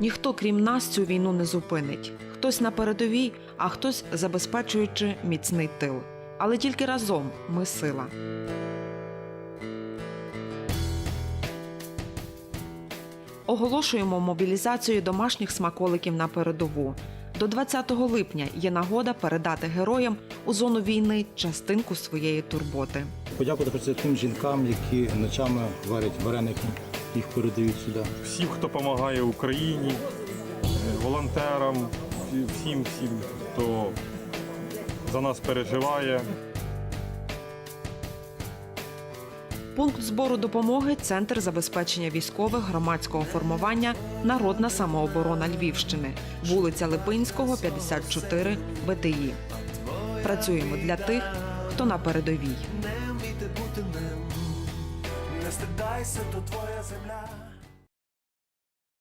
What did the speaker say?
Ніхто, крім нас, цю війну не зупинить. Хтось на передовій, а хтось забезпечуючи міцний тил. Але тільки разом ми сила. Оголошуємо мобілізацію домашніх смаколиків на передову. До 20 липня є нагода передати героям у зону війни частинку своєї турботи. Подякувати тим жінкам, які ночами варять вареники, їх передають сюди. всім, хто допомагає Україні, волонтерам, всім, всім, хто за нас переживає. Пункт збору допомоги Центр забезпечення військових громадського формування Народна самооборона Львівщини, вулиця Липинського, 54 БТІ. Працюємо для тих, хто на передовій. Стидайся, то твоя земля.